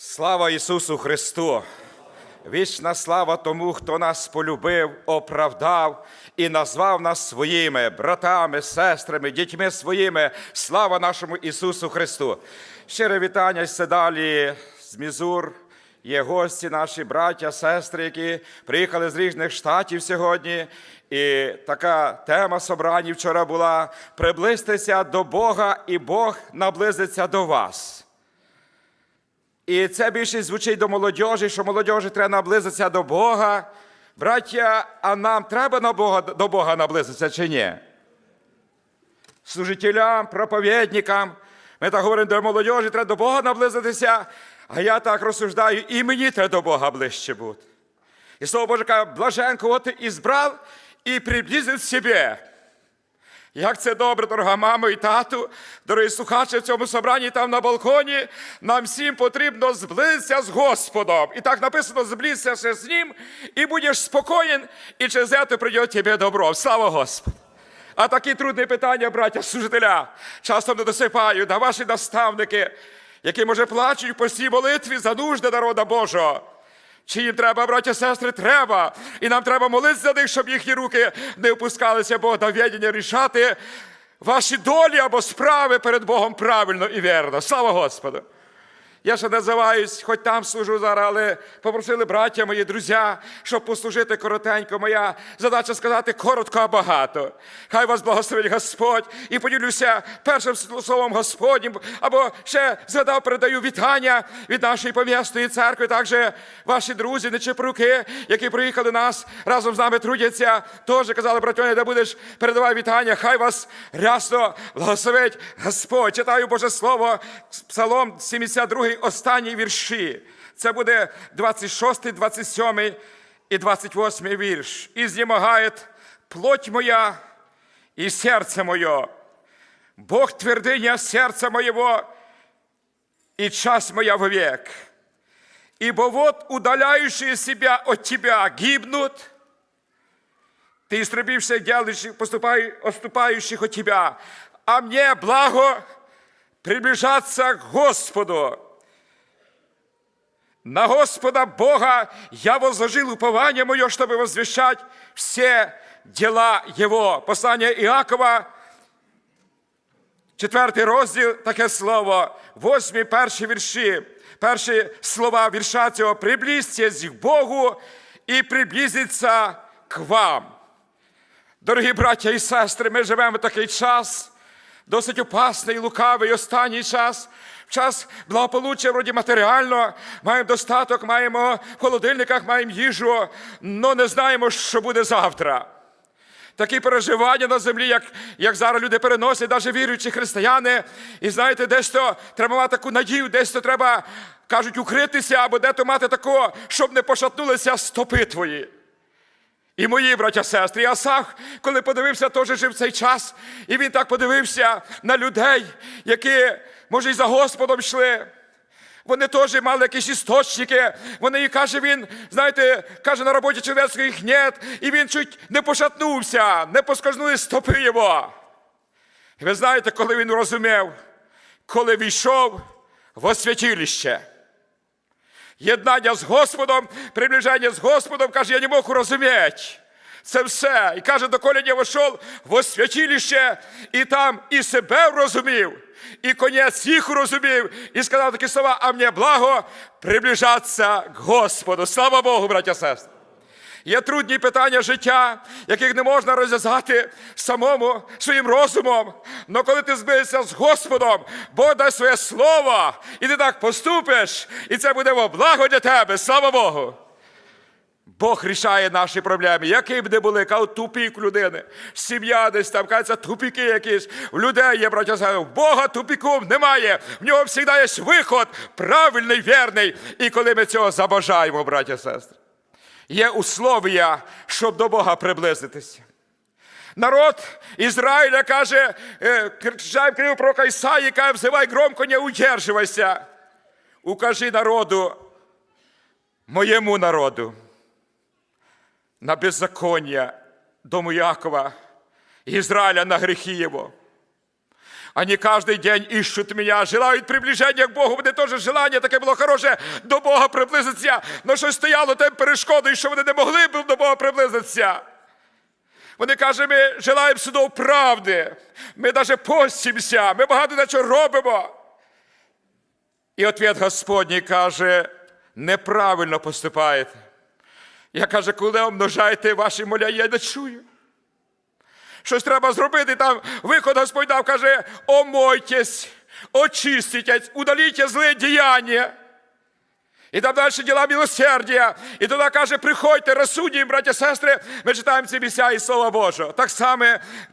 Слава Ісусу Христу! Вічна слава тому, хто нас полюбив, оправдав і назвав нас своїми братами, сестрами, дітьми своїми. Слава нашому Ісусу Христу! Щире вітання ще далі з Мізур. Є гості, наші браття, сестри, які приїхали з різних штатів сьогодні. І така тема собрані вчора була: приблизьтеся до Бога, і Бог наблизиться до вас. І це більше звучить до молодіжі, що молодіжі треба наблизитися до Бога. Браття, а нам треба на Бога, до Бога наблизитися чи ні? Служителям, проповідникам. Ми так говоримо до молодіжі, треба до Бога наблизитися, а я так розсуждаю, і мені треба до Бога ближче бути. І слово Боже каже, блажен, кого ти ізбрав і приблизив себе. Як це добре, дорога мамо і тату, дорогі слухачі в цьому собранні там на балконі. Нам всім потрібно зблизитися з Господом. І так написано: зблизься з Ним, і будеш спокоєн, і через це прийде тебе добро. Слава Господу! А такі трудні питання, браття, служителя, часто не досипають, а ваші наставники, які, може, плачуть по цій молитві за нужди народа Божого. Чи їм треба, браття, сестри, треба. І нам треба молитися за них, щоб їхні руки не опускалися, бо до віддання рішати ваші долі або справи перед Богом правильно і вірно. Слава Господу! Я ще називаюсь, хоч там служу зараз, але попросили браття мої, друзі, щоб послужити коротенько. Моя задача сказати коротко, а багато. Хай вас благословить Господь і поділюся першим словом Господнім, або ще згадав, передаю вітання від нашої помісної церкви. Також ваші друзі, нечепруки, які приїхали нас разом з нами трудяться, теж казали, братьоні, де будеш передавай вітання. Хай вас рясно благословить Господь. Читаю Боже Слово, Псалом 72 останні вірші. Це буде 26, 27 і 28 вірш. І знемагає плоть моя і серце моє. Бог твердиня серця моєго и часть моя вовек. Ибо вот удаляющие себя от тебя гибнут, ты истребивших делающих, поступай, отступающих от тебя, а мне благо приближаться к Господу. На Господа Бога я возложил упование мое, чтобы возвещать все дела Его. Послание Иакова, четвертий розділ, таке слово, восьмі перші вірші, перші слова вірша цього, приблизьтесь к Богу і приблизиться к вам. Дорогі браття і сестри, ми живемо в такий час, досить опасний, лукавий, останній час. В час благополуччя, вроді матеріально, маємо достаток, маємо в холодильниках, маємо їжу, але не знаємо, що буде завтра. Такі переживання на землі, як, як зараз люди переносять, навіть віруючі християни. І знаєте, десь треба мати таку надію, десь треба, кажуть, укритися, або де то мати такого, щоб не пошатнулися стопи твої. І мої браття сестри, Асах, коли подивився, теж жив цей час, і він так подивився на людей, які, може, і за Господом йшли. Вони теж мали якісь істочники. Вони і каже він, знаєте, каже на роботі чоловічської їх нет, і він чуть не пошатнувся, не поскользнули стопи його. І ви знаєте, коли він розумів, коли війшов в освятилище. Єднання з Господом, приближення з Господом, каже, я не мог розуміти. Це все. І каже, доколі я вийшов в освятилище, і там і себе розумів, і конець їх розумів, і сказав такі слова, а мені благо приближатися к Господу. Слава Богу, браття сестри. Є трудні питання життя, яких не можна розв'язати самому своїм розумом. Але коли ти збився з Господом, Бог дасть своє слово, і ти так поступиш, і це буде во благо для тебе. Слава Богу! Бог рішає наші проблеми, які б не були, кажуть, тупік людини, сім'я десь там, кажеться, тупіки якісь, в людей є, браття, в Бога тупіків немає, в нього завжди є виход, правильний, вірний. І коли ми цього забажаємо, браття, сестри, є условия, щоб до Бога приблизитися. Народ Ізраїля каже, е, кричав крив про Кайсаї, каже, взивай громко, не удерживайся. Укажи народу, моєму народу, на беззаконня дому Якова, Ізраїля на грехи його. Они каждый день ищут меня, желають приближення к Богу. Вони теж желання таке було хороше до Бога приблизитися. Но що стояло тим перешкодою, що вони не могли б до Бога приблизитися. Вони кажуть, ми желаємо судов правди. Ми навіть постимося, ми багато на чого робимо. І ответ Господній каже, неправильно поступаєте. Я каже, коли умножаєте ваші моля, я не чую. Щось треба зробити, там виход Господь дав, каже, омойтесь, очиститесь, удаліть зле діяння. І там далі діла милосердя. І туди каже, приходьте, розсудні, браті сестри, ми читаємо ці місця із Слова Божого. Так само,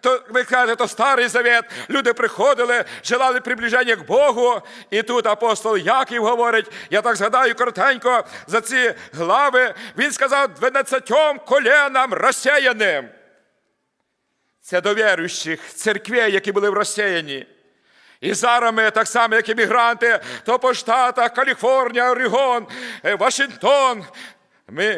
то, ви кажете, то старий завет, люди приходили, желали приближення к Богу. І тут апостол Яків говорить, я так згадаю коротенько за ці глави, він сказав 12 коленам розсіяним. Це до віруючих церквей, які були в розсіяні. І зараз ми, так само, як іммігранти, то по штатах Каліфорнія, Орегон, е, Вашингтон,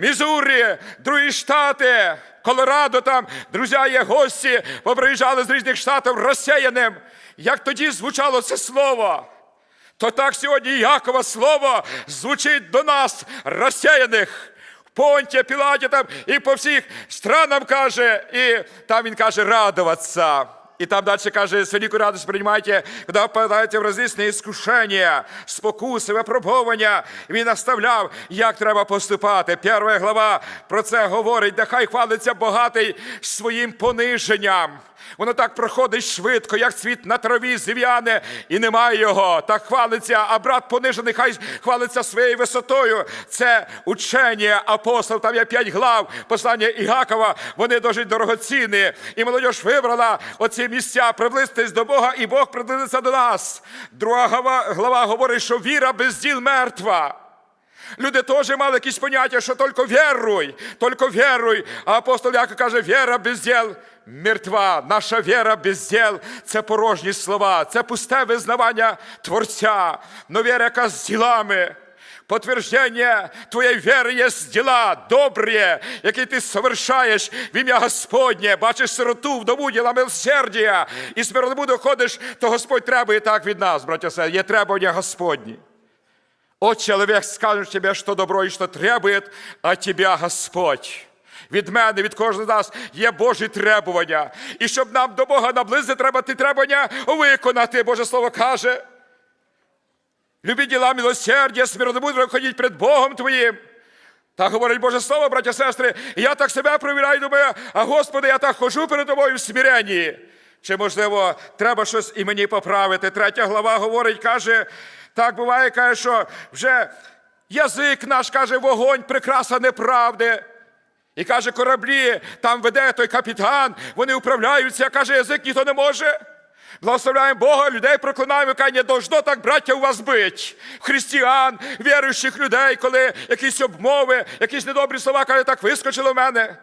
Мізурі, другі штати, Колорадо там, друзі є гості, поприїжджали з різних штатів розсіяним. Як тоді звучало це слово, то так сьогодні Якова слово звучить до нас, розсіяних. В Понті, Пілаті там і по всіх странам каже, і там він каже радуватися. І там далі каже, з великою радістю приймайте, коли впадаєте в розлісне іскушення, спокуси, випробування. Він наставляв, як треба поступати. Перша глава про це говорить, нехай хвалиться багатий своїм пониженням. Воно так проходить швидко, як цвіт на траві зів'яне, і немає його. Так хвалиться, а брат понижений, хай хвалиться своєю висотою. Це учення апостол, там є п'ять глав, послання Ігакова, вони дуже дорогоцінні. І молодь вибрала оці місця, приблизитись до Бога, і Бог приблизиться до нас. Друга глава говорить, що віра без діл мертва. Люди теж мали якісь поняття, що тільки віруй, тільки віруй. А апостол Яков каже, віра без діл мертва. Наша віра без діл – це порожні слова, це пусте визнавання Творця, но віра, яка з ділами. Подтверждение твоєї віри є діла добрі, які ти совершаєш в ім'я Господнє. Бачиш сироту, вдову, діла милосердя, і з мироту доходиш, то Господь требує так від нас, сестри. Є требування Господні. От человек скажет тебе, що добро і що требує, а тебе Господь. Від мене, від кожного з нас є Божі требування. І щоб нам до Бога наблизити, треба ті требування виконати. Боже Слово каже. Любі діла милосердя, смирнобудно ходіть перед Богом твоїм. Так говорить Боже Слово, браття сестри, я так себе провіряю, думаю, а Господи, я так хожу перед тобою в смиренні. Чи, можливо, треба щось і мені поправити? Третя глава говорить, каже, так буває, каже, що вже язик наш каже, вогонь, прикраса неправди. І каже, кораблі, там веде той капітан, вони управляються, каже, язик ніхто не може. Благословляємо Бога, людей проклинаємо, каже, не должно так, браття, у вас бить. Християн, віруючих людей, коли якісь обмови, якісь недобрі слова, каже, так вискочили в мене.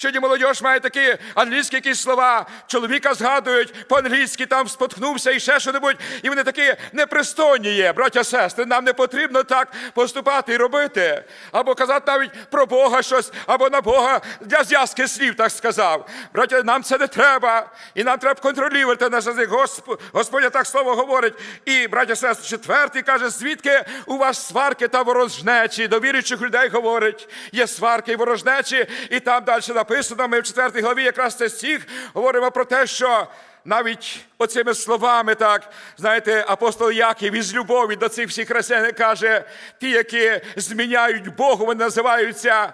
Сьогодні молодь має такі англійські якісь слова, чоловіка згадують по-англійськи, там споткнувся і ще що-небудь, і вони такі непристойні є, браття сестри. Нам не потрібно так поступати і робити. Або казати навіть про Бога щось, або на Бога для зв'язки слів, так сказав. Браття, нам це не треба. І нам треба контролювати наш язик. Госп- Господь так слово говорить. І, браття сестри, четвертий каже, звідки у вас сварки та ворожнечі? До віруючих людей говорить, є сварки і ворожнечі, і там далі написано, ми в четвертій главі якраз це стих говоримо про те, що навіть оцими словами, так, знаєте, апостол Яків із любові до цих всіх християн каже, ті, які зміняють Богу, вони називаються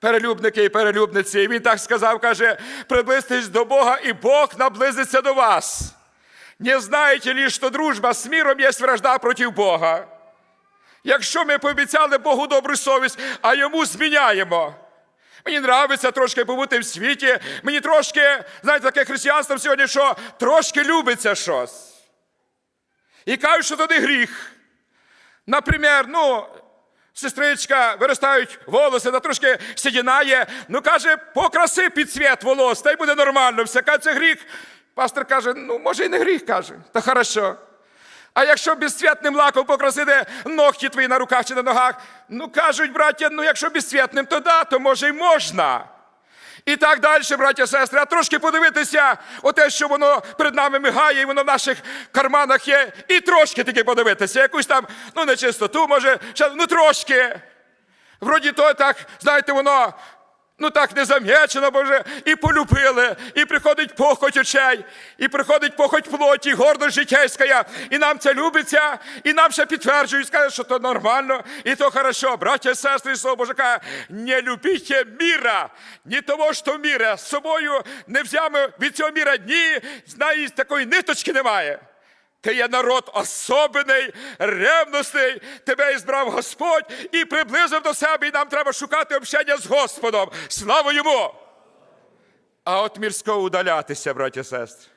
перелюбники і перелюбниці. І він так сказав, каже, приблизьтесь до Бога, і Бог наблизиться до вас. Не знаєте ли, що дружба з миром є вражда проти Бога? Якщо ми пообіцяли Богу добру совість, а йому зміняємо. Мені нравиться трошки побути в світі. Мені трошки, знаєте, таке християнство сьогодні, що трошки любиться щось. І кажуть, що туди гріх. Наприклад, ну, сестричка виростають волоси, та трошки сідінає. Ну, каже, покраси під цвіт волос, та й буде нормально. Все каже, це гріх. Пастор каже, ну, може, і не гріх, каже. Та хорошо. А якщо безцвітним лаком покрасити ногті твої на руках чи на ногах, ну кажуть, браття, ну якщо безцвітним, то да, то може й можна. І так далі, браття сестри, а трошки подивитися, оте, що воно перед нами мигає, і воно в наших карманах є, і трошки таки подивитися, якусь там, ну, нечистоту, може, ну трошки. Вроді то так, знаєте, воно ну так не зам'ячено, боже, і полюбили, і приходить похоть очей, і приходить похоть плоті, гордость житейська, і нам це любиться, і нам ще підтверджують, скажуть, що то нормально, і то хорошо. Браття і сестри, слово Боже каже, не любіть міра, ні того, що міра. З собою не взями від цього міра ні, знає, такої ниточки немає. Ти є народ особений, ревностний, тебе ізбрав Господь і приблизив до себе, і нам треба шукати общення з Господом. Слава йому! А от мірського удалятися, браті сестри.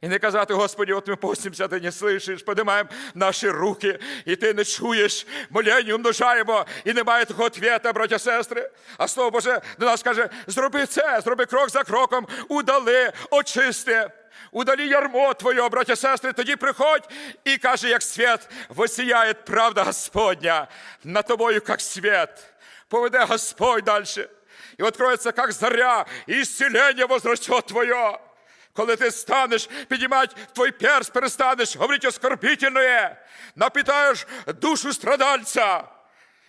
І не казати, Господі, от ми постимося, ти не слышиш, подимаємо наші руки, і ти не чуєш, моління умножаємо, і немає такого ответа, браття сестри. А слово Боже до нас каже: зроби це, зроби крок за кроком, удали, очисти. Удалі ярмо твоє, браття і сестри, тоді приходь і каже, як світ, восіяє правда Господня над тобою, як світ. Поведе Господь далі. І откроется, как заря, і исцеление возрастет твоє. Коли ти станеш підіймати твій перст, перестанеш говорити оскорбительне, напитаєш душу страдальця.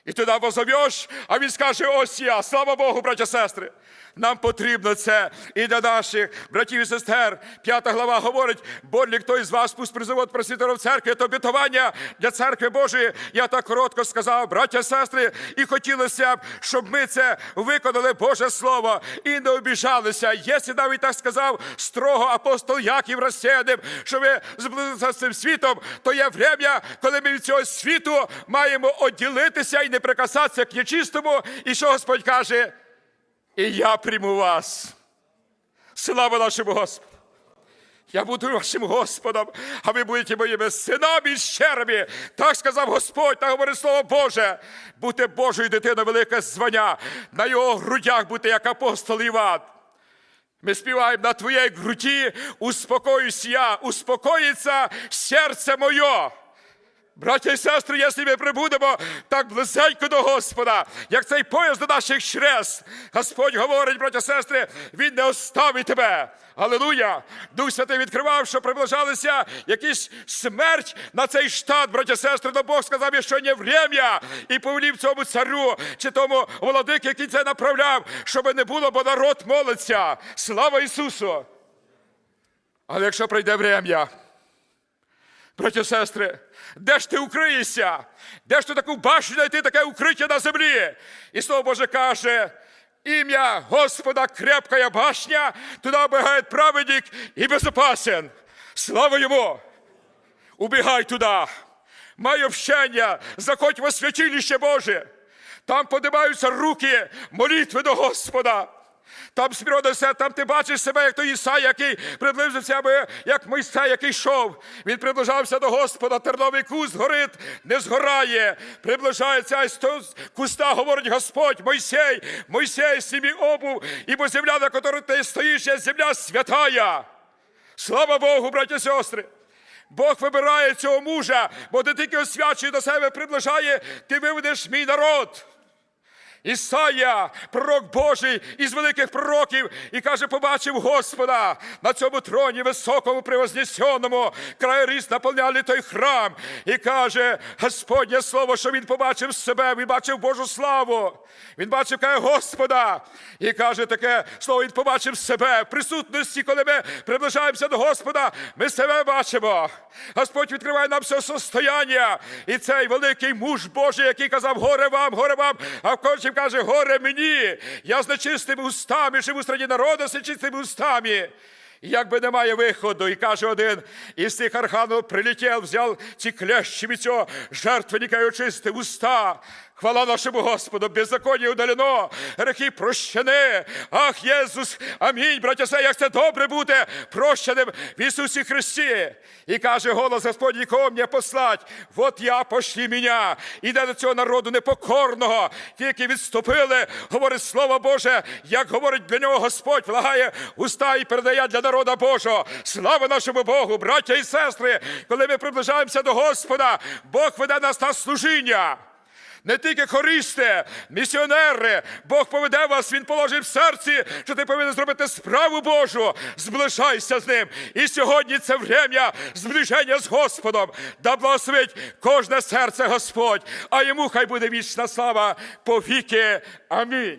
І туди возовеш, а він скаже, ось я, слава Богу, браття сестри. Нам потрібно це і для наших братів і сестер. П'ята глава говорить, болі хто із вас пусть призовуть просвітеров церкви, то обітування для церкви Божої. Я так коротко сказав, браття сестри, і хотілося б, щоб ми це виконали Боже Слово і не обіжалися. Якщо навіть так сказав строго апостол Яків розсіяним, що ви зблизилися з цим світом, то є время, коли ми від цього світу маємо оділитися і не прикасатися к нечистому. І що Господь каже? І я прийму вас. Слава нашому Господу! Я буду вашим Господом, а ви будете моїми синами і щерами. Так сказав Господь, так говорить Слово Боже. Бути Божою дитиною велике звання, на його грудях бути як апостол Іван. Ми співаємо на твоїй груді, успокоюсь я, успокоїться серце моє. Браття і сестри, якщо ми прибудемо так близенько до Господа, як цей пояс до наших хрест, Господь говорить, браття і сестри, Він не оставить тебе. Аллилуйя! Дух Святий відкривав, що приближалися якісь смерть на цей штат, браття і сестри, но Бог сказав, що не время, і повелів цьому царю чи тому владику, який це направляв, щоб не було, бо народ молиться. Слава Ісусу! Але якщо прийде врем'я, Браті і сестри, де ж ти укриєшся? Де ж ти таку башню знайти таке укриття на землі? І слово Боже каже, ім'я Господа крепкая башня, туди обігає праведник і безопасен. Слава йому! Убігай туди, май общення, заходь во святилище Боже. Там подимаються руки молитви до Господа. Там сміродися, там ти бачиш себе, як той Ісай, який приблизився, аби як Мойсей, який йшов. Він приближався до Господа, терновий куст горить, не згорає. Приближається куста, говорить Господь, Мойсей, Мойсей, сім'ї обув, ібо земля, на якій ти стоїш, є земля святая. Слава Богу, браті і сестри! Бог вибирає цього мужа, бо ти тільки освячує до себе, приближає, ти виведеш мій народ. Ісая, пророк Божий із великих пророків, і каже, побачив Господа на цьому троні високому, превознесеному, край ріс наповняли той храм. І каже, Господнє слово, що він побачив себе, він бачив Божу славу. Він бачив каже, Господа. І каже таке слово, він побачив себе в присутності, коли ми приближаємося до Господа, ми себе бачимо. Господь відкриває нам все состояння. І цей великий муж Божий, який казав, горе вам, горе вам, а в кончим каже, горе мені. Я з нечистими устами, живу серед народу з нечистими устами. Якби немає виходу, і каже один із тих арханів прилетів, взяв ці клещі від цього жертвенника і очистив уста. Хвала нашому Господу, беззаконня удалено, грехи прощені. Ах, Єсус, амінь, браття, се, як це добре бути прощеним в Ісусі Христі. І каже голос Господній, кого мені послать, от я пошли мене. Іде до цього народу непокорного, ті, які відступили, говорить Слово Боже, як говорить для нього Господь, влагає уста і передає для народа Божого. Слава нашому Богу, браття і сестри, коли ми приближаємося до Господа, Бог веде нас на служіння. Не тільки хористи, місіонери, Бог поведе вас, Він положив в серці, що ти повинен зробити справу Божу. Зближайся з ним. І сьогодні це время зближення з Господом. Да благословить кожне серце Господь, а йому хай буде вічна слава повіки. Амінь.